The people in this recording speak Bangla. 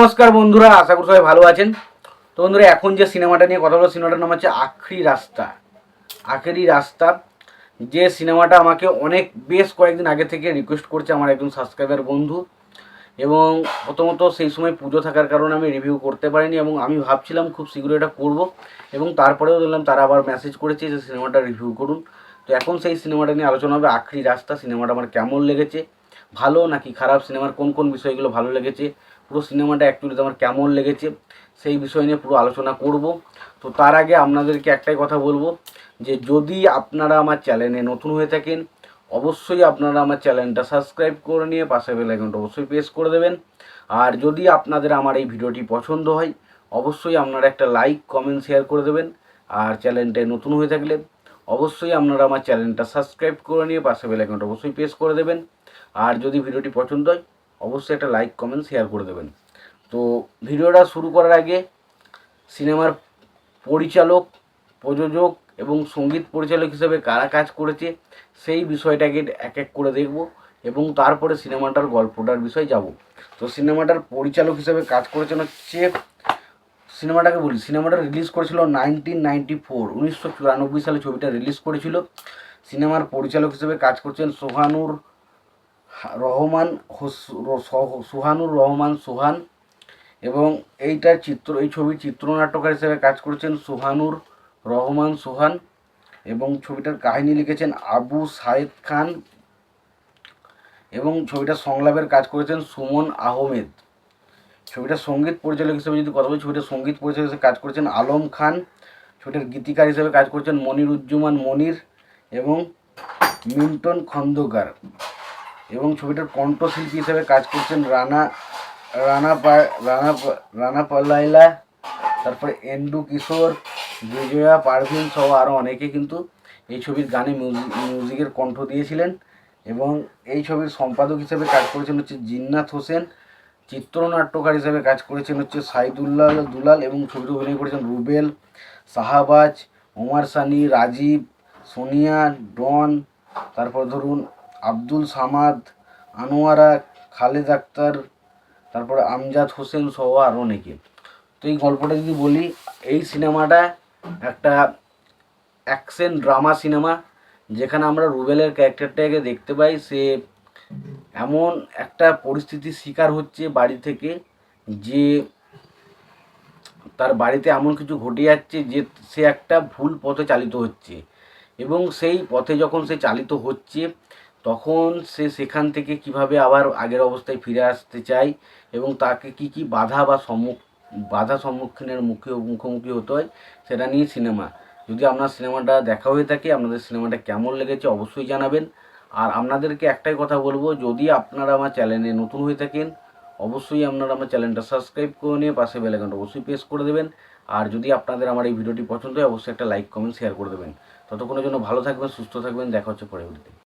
নমস্কার বন্ধুরা, আশা করি সবাই ভালো আছেন। তো বন্ধুরা, এখন যে সিনেমাটা নিয়ে কথা বলব, সিনেমাটার নাম হচ্ছে আখরি রাস্তা। আখেরি রাস্তা, যে সিনেমাটা আমাকে অনেক, বেশ কয়েকদিন আগে থেকে রিকোয়েস্ট করছে আমার একজন সাবস্ক্রাইবার বন্ধু। এবং প্রথমত সেই সময় পুজো থাকার কারণে আমি রিভিউ করতে পারিনি এবং আমি ভাবছিলাম খুব শীঘ্রই এটা করব। এবং তারপরেও দেখলাম তারা আবার মেসেজ করেছে যে সিনেমাটা রিভিউ করুন। তো এখন সেই সিনেমাটা নিয়ে আলোচনা হবে, আখরি রাস্তা, সিনেমাটা আমার কেমন লেগেছে? ভালো নাকি খারাপ? সিনেমার কোন কোন বিষয়গুলো ভালো লেগেছে? পুরো সিনেমাটা অ্যাকচুয়ালি আমার কেমন লেগেছে সেই বিষয় নিয়ে পুরো আলোচনা করব। তো তার আগে আপনাদেরকে একটাই কথা বলব যে যদি আপনারা আমার চ্যানেলে নতুন হয়ে থাকেন, অবশ্যই আপনারা আমার চ্যানেলটা সাবস্ক্রাইব করে নিয়ে পাশে বেল আইকনটা অবশ্যই প্রেস করে দেবেন। আর যদি আপনাদের আমার এই ভিডিওটি পছন্দ হয়, অবশ্যই আপনারা একটা লাইক, কমেন্ট, শেয়ার করে দেবেন। আর চ্যানেলটায় নতুন হয়ে থাকলে অবশ্যই আপনারা আমার চ্যানেলটা সাবস্ক্রাইব করে নিয়ে পাশে বেল আইকনটা অবশ্যই প্রেস করে দেবেন। আর যদি ভিডিওটি পছন্দ হয় অবশ্যই একটা লাইক কমেন্ট শেয়ার করে দেবেন। তো ভিডিওটা শুরু করার আগে সিনেমার পরিচালক, প্রযোজক এবং সংগীত পরিচালক হিসেবে কারা কাজ করেছে সেই বিষয়টাকে এক এক করে দেখব এবং তারপরে সিনেমাটার গল্পটার বিষয় যাব। তো সিনেমাটার পরিচালক হিসেবে কাজ করেছেন হচ্ছে, সিনেমাটাকে বলি, সিনেমাটা রিলিজ করেছিল নাইনটিন নাইনটি ফোর উনিশশো চুরানব্বই সালে ছবিটা রিলিজ করেছিল। সিনেমার পরিচালক হিসেবে কাজ করছেন সোহানুর রহমান সুহানুর রহমান সুহান এবং এইটার চিত্র, এই ছবির চিত্রনাট্যকার হিসেবে কাজ করেছেন সুহানুর রহমান সুহান এবং ছবিটার কাহিনী লিখেছেন আবু সাইদ খান এবং ছবিটার সংলাপের কাজ করেছেন সুমন আহমেদ। ছবিটার সংগীত পরিচালক হিসেবে যদি কথা বলি ছবিটার সংগীত পরিচালক হিসেবে কাজ করেছেন আলম খান। ছবিটার গীতিকার হিসেবে কাজ করেছেন মনিরুজ্জামান মনির এবং মিল্টন খন্দকার। এবং ছবিটার কণ্ঠশিল্পী হিসেবে কাজ করছেন রানা রানা রানা রানা পাল্লাইলা, তারপরে এন্ডু কিশোর, বিজয়া, পারভিন সহ আরও অনেকে কিন্তু এই ছবির গানে মিউজিক মিউজিকের কণ্ঠ দিয়েছিলেন এবং এই ছবির সম্পাদক হিসেবে কাজ করেছেন হচ্ছে জিন্নাত হোসেন, চিত্রনাট্যকার হিসেবে কাজ করেছেন হচ্ছে সাইদুল্লাহ দুলাল এবং ছবিতে অভিনয় করেছেন রুবেল, শাহাবাজ, ওমার সানি, রাজীব, সোনিয়া, ডন, তারপর ধরুন আব্দুল সামাদ, আনোয়ারা, খালেদ আক্তার, তারপরে আমজাদ হোসেন সহ আর অনেকে। তো এই গল্পটা যদি বলি, এই সিনেমাটা একটা অ্যাকশন ড্রামা সিনেমা, যেখানে আমরা রুবেলের ক্যারেক্টারটাকে দেখতে পাই। সে এমন একটা পরিস্থিতির শিকার হচ্ছে বাড়ি থেকে যে তার বাড়িতে এমন কিছু ঘটে যাচ্ছে যে সে একটা ভুল পথে চালিত হচ্ছে। এবং সেই পথে যখন সে চালিত হচ্ছে তখন সে সেখান থেকে কীভাবে আবার আগের অবস্থায় ফিরে আসতে চায় এবং তাকে কি কি বাধা বা সম্মুখ, বাধা সম্মুখীনের মুখে, মুখোমুখি হতে হয়, সেটা নিয়ে সিনেমা। যদি আপনার সিনেমাটা দেখা হয়ে থাকে, আপনাদের সিনেমাটা কেমন লেগেছে অবশ্যই জানাবেন। আর আপনাদেরকে একটাই কথা বলব, যদি আপনারা আমার চ্যানেলে নতুন হয়ে থাকেন, অবশ্যই আপনারা আমার চ্যানেলটা সাবস্ক্রাইব করে নিয়ে পাশে বেলাইকনটা অবশ্যই প্রেস করে দেবেন। আর যদি আপনাদের আমার এই ভিডিওটি পছন্দ হয়, অবশ্যই একটা লাইক, কমেন্ট, শেয়ার করে দেবেন। ততক্ষণের জন্য ভালো থাকবেন, সুস্থ থাকবেন, দেখা হচ্ছে পরে ভিডিওতে